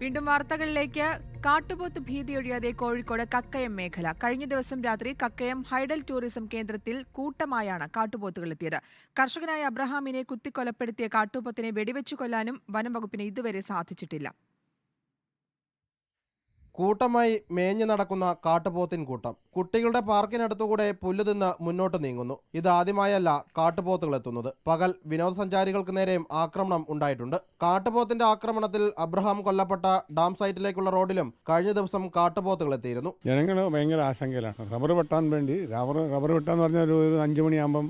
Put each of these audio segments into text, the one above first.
വീണ്ടും വാർത്തകളിലേക്ക്. കാട്ടുപോത്ത് ഭീതി ഒഴിയാതെ കോഴിക്കോട് കക്കയം മേഖല. കഴിഞ്ഞ ദിവസം രാത്രി കക്കയം ഹൈഡൽ ടൂറിസം കേന്ദ്രത്തിൽ കൂട്ടമായാണ് കാട്ടുപോത്തുകൾ എത്തിയത് കർഷകനായ അബ്രഹാമിനെ കുത്തിക്കൊലപ്പെടുത്തിയ കാട്ടുപോത്തിനെ വെടിവെച്ചു കൊല്ലാനും വനം വകുപ്പിന് ഇതുവരെ സാധിച്ചിട്ടില്ല. കൂട്ടമായി മേഞ്ഞു നടക്കുന്ന കാട്ടുപോത്തിൻ കൂട്ടം. കുട്ടികളുടെ പാർക്കിനടുത്തുകൂടെ പുല്ല് തിന്ന് മുന്നോട്ട് നീങ്ങുന്നു. ഇതാദ്യമായല്ല കാട്ടുപോത്തുകൾ എത്തുന്നത്. പകൽ വിനോദസഞ്ചാരികൾക്ക് നേരെയും ആക്രമണം ഉണ്ടായിട്ടുണ്ട്. കാട്ടുപോത്തിന്റെ ആക്രമണത്തിൽ അബ്രഹാം കൊല്ലപ്പെട്ട ഡാം സൈറ്റിലേക്കുള്ള റോഡിലും കഴിഞ്ഞ ദിവസം കാട്ടുപോത്തുകൾ എത്തിയിരുന്നു. ജനങ്ങൾ ഭയങ്കര ആശങ്കയിലാണ്. റബ്ബർ വെട്ടാൻ വേണ്ടി റബ്ബർ റബ്ബർ വെട്ടാന്ന് പറഞ്ഞാൽ ഒരു അഞ്ചു മണിയാകുമ്പം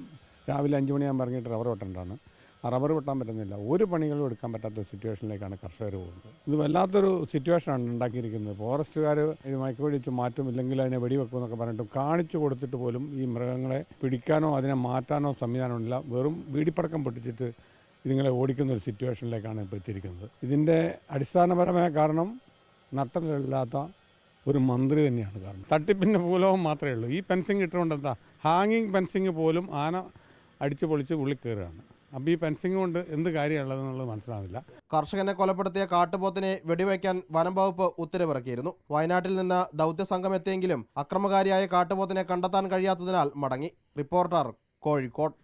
രാവിലെ അഞ്ചു മണിയാകുമ്പോൾ ഇറങ്ങിയിട്ട് റബ്ബർ വെട്ടേണ്ടതാണ്. റബ്ബർ വെട്ടാൻ പറ്റുന്നില്ല. ഒരു പണികളും എടുക്കാൻ പറ്റാത്ത സിറ്റുവേഷനിലേക്കാണ് കർഷകർ പോകുന്നത്. ഇത് വല്ലാത്തൊരു സിറ്റുവേഷനാണ് ഉണ്ടാക്കിയിരിക്കുന്നത്. ഫോറസ്റ്റുകാർ ഇത് മയക്കുവെടിച്ച് മാറ്റും ഇല്ലെങ്കിൽ അതിനെ വെടിവെക്കും എന്നൊക്കെ പറഞ്ഞിട്ട് കാണിച്ചു കൊടുത്തിട്ട് പോലും ഈ മൃഗങ്ങളെ പിടിക്കാനോ അതിനെ മാറ്റാനോ സംവിധാനമില്ല. വെറും വീടിപ്പടക്കം പൊട്ടിച്ചിട്ട് ഇതുങ്ങളെ ഓടിക്കുന്ന ഒരു സിറ്റുവേഷനിലേക്കാണ് ഇപ്പോൾ എത്തിയിരിക്കുന്നത്. ഇതിന്റെ അടിസ്ഥാനപരമായ കാരണം നട്ടമില്ലാത്ത ഒരു മന്ത്രി തന്നെയാണ് കാരണം. തട്ടിപ്പിന്റെ മൂലവും മാത്രമേ ഉള്ളൂ. ഈ പെൻസിങ് ഇട്ടുകൊണ്ട് എന്താ? ഹാങ്ങിങ് പെൻസിങ് പോലും ആന അടിച്ചു പൊളിച്ച് ഉള്ളിൽ കയറുകയാണ്. അപ്പോൾ ഈ ഫെൻസിങ് കൊണ്ട് എന്ത് കാര്യമുള്ളതെന്നുള്ളത് മനസ്സിലാവില്ല കർഷകനെ കൊലപ്പെടുത്തിയ കാട്ടുപോത്തിനെ വെടിവയ്ക്കാൻ വനം വകുപ്പ് ഉത്തരവിറക്കിയിരുന്നു. വയനാട്ടിൽ നിന്ന് ദൗത്യ സംഘം എത്തിയെങ്കിലും അക്രമകാരിയായ കാട്ടുപോത്തിനെ കണ്ടെത്താൻ കഴിയാത്തതിനാൽ മടങ്ങി. റിപ്പോർട്ടർ കോഴിക്കോട്.